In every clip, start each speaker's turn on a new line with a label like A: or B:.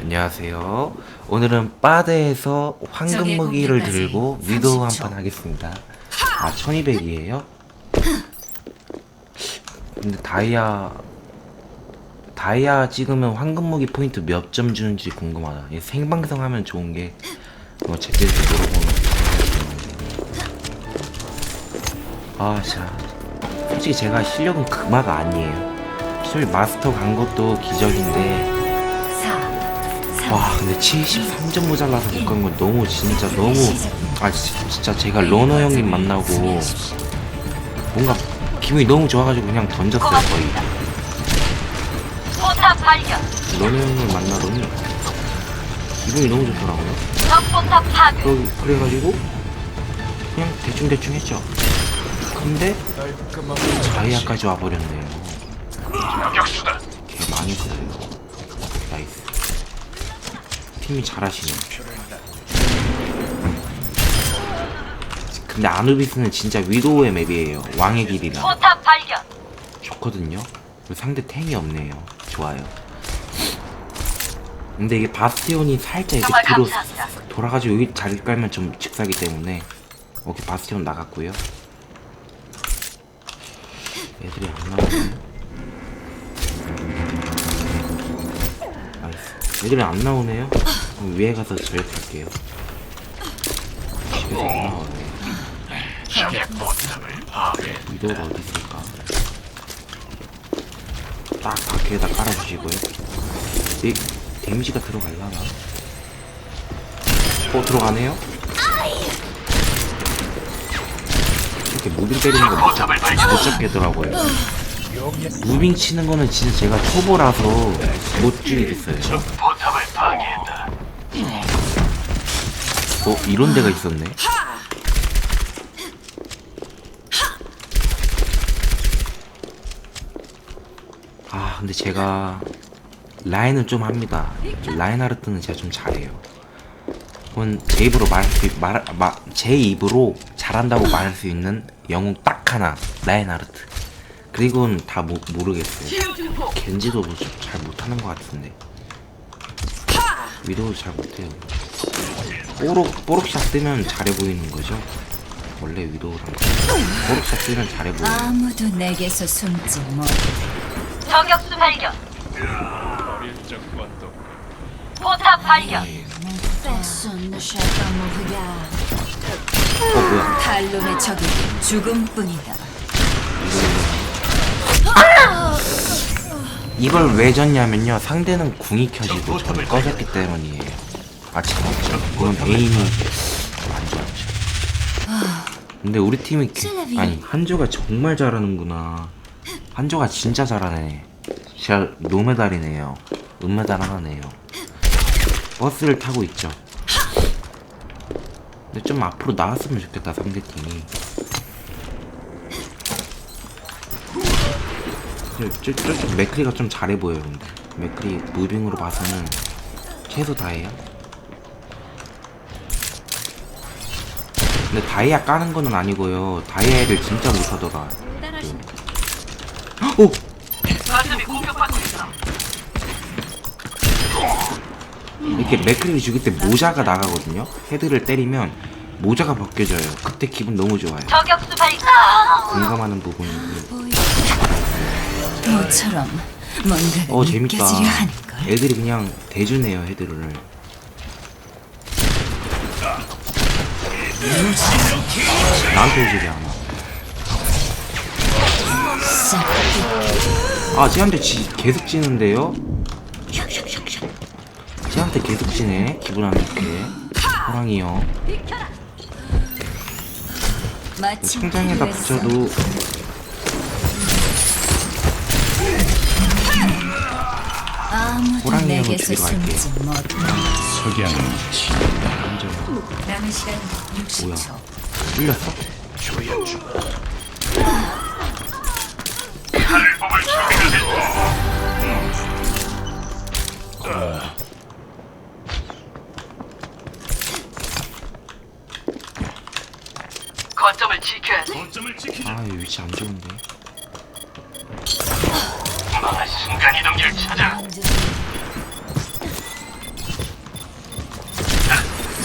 A: 안녕하세요. 오늘은 바드에서 황금 무기를 들고 위도우
B: 30초.
A: 한판 하겠습니다. 아, 1200이에요? 근데 다이아 다이아 찍으면 황금 무기 포인트 몇 점 주는지 궁금하다. 이 생방송 하면 좋은 게 뭐 제대로 물어보면 아, 진짜 솔직히 제가 실력은 금화가 아니에요. 솔직히 마스터 간 것도 기적인데
B: 4, 3,
A: 와 근데 73점 모자라서 못 간 건 너무 진짜 너무 아 진짜, 제가 러너 형님 만나고 뭔가 기분이 너무 좋아가지고 그냥 던졌어요 거의
C: 포탑 발견.
A: 러너 형님 만나더니 기분이 너무 좋더라고요
C: 적 포탑 파괴.
A: 그러, 그래가지고 그냥 대충대충 했죠 근데 다이아까지 와버렸네요
D: 저격수다.
A: 개 많이 써요 나이스 팀이 잘하시네 근데 아누비스는 진짜 위도우의 맵이에요. 왕의 길이라. 좋거든요. 상대 탱이 없네요. 좋아요. 근데 이게 바스티온이 살짝 이렇게 뒤로. 돌아가지고 여기 자리 깔면 좀 직사기 때문에 오케이 바스티온 나갔고요. 애들이 안 나오네 애들이 안 나오네요? 위에 가서 저격할게요. 집에서 안 나오네. 위도가 어디 있을까? 딱 밖에다 깔아주시고요. 이 데미지가 들어갈라나? 어 들어가네요? 이렇게 무빙 때리는 거 못 잡겠더라고요 무빙 치는 거는 진짜 제가 초보라서 못 죽이겠어요. 어 이런 데가 있었네? 아 근데 제가 라인은 좀 합니다. 라인하르트는 제가 좀 잘해요. 그건 제 입으로 말할 수 있- 말, 마, 제 입으로 잘한다고 말할 수 있는 영웅 딱 하나 라인하르트 그리고는 다 모, 모르겠어요 겐지도 뭐잘 못하는 것 같은데 위도도 잘 못해요 뽀록 뽀록샷 뜨면 잘해 보이는 거죠 원래 위도우랑 뽀록샷 뜨면 잘해 보여요
B: 아무도 내게서 숨지 못.
C: 저격수 발견. 포탑 발견.
A: 어 뭐야
B: 탈론의 적이 죽음뿐이다.
A: 이 걸 왜 졌냐면요. 상대는 궁이 켜지고 저는 꺼졌기 때문이에요. 아직 없죠 그건 베인이 안 좋았죠. 근데 우리 팀이 그- 아니 한조가 정말 잘하는구나. 한조가 진짜 잘하네. 진짜 노메달이네요. 은메달 하나네요. 버스를 타고 있죠. 근데 좀 앞으로 나왔으면 좋겠다 상대팀이 저, 저, 저, 맥크리가 좀 잘해 보여요 근데. 맥크리 무빙으로 봐서는 최소 다해요. 근데 다이아 까는 거는 아니고요. 다이아를 진짜 못하더라. 오! 이렇게 맥크리를 죽일 때 모자가 나가거든요. 헤드를 때리면 모자가 벗겨져요. 그때 기분 너무 좋아요. 공감하는 부분이
B: 모처럼 뭔가가
A: 어 재밌다
B: 느껴지려 하는 걸.
A: 애들이 그냥 대주네요 헤드를 나한테 오지리 않아 아 쟤한테 지, 계속 지는데요? 쟤한테 계속 지네 기분 안 좋게
B: 마침
A: 천장에다
B: 필요했어.
A: 붙여도
B: 내게서. 숨지 못.
A: 완전
B: 남은 시간 60초.
A: 뚫렸어?
D: 뽑을 준비가 됐다.
C: 거점을.
D: 거점을 지키자.
A: 아 여기 위치 안 좋은데
D: 순간 이동기를 찾아.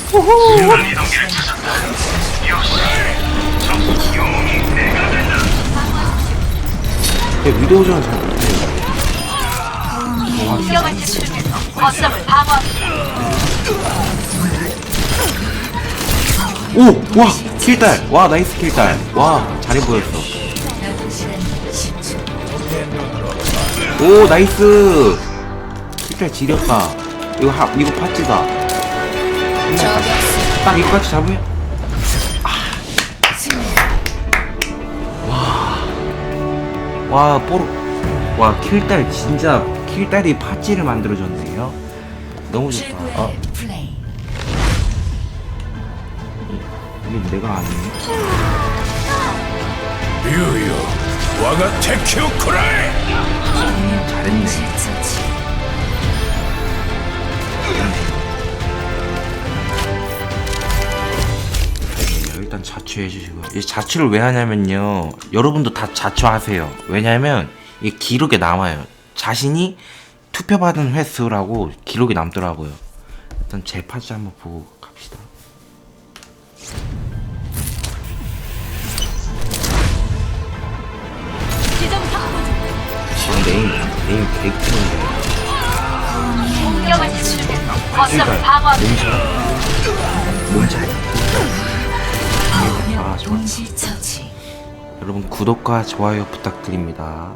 D: 순간 이동기를 찾았다. 역시 적 영웅이 내가 된다.
A: 근데 위도우 전 잘 못해요
C: 공격을 집중해서 거점을 방어합니다.
A: 오! 와! 킬딸! 와 나이스 킬딸! 와 잘해 보였어
B: 남은 시간 10초.
A: 오 나이스! 킬딸 지렸다 이거 하, 이거 파츠다 딱 이거 같이 잡으면
B: 승리.
A: 와 뽀로 와 킬딸 진짜 킬딸이 파츠를 만들어줬네요 너무 좋다?
B: 플레이.
A: 이게 내가 아니네
D: 유유, 와가 테큐 쿠라이.
A: 잘했네 자취해 주시고. 이 자취를 왜 하냐면요. 여러분도 다 자취하세요. 왜냐면 이 기록에 남아요. 자신이 투표받은 횟수라고 기록이 남더라고요. 일단 제 파츠 한번 보고 갑시다.
C: 지점 확보 중.
A: 지금 네임 네임 개꿀인데.
C: 공격을 집중해서 거점을
A: 그러니까
C: 방어합니다.
A: 몸 잘.
B: 동시 처치.
A: 여러분 구독과 좋아요 부탁드립니다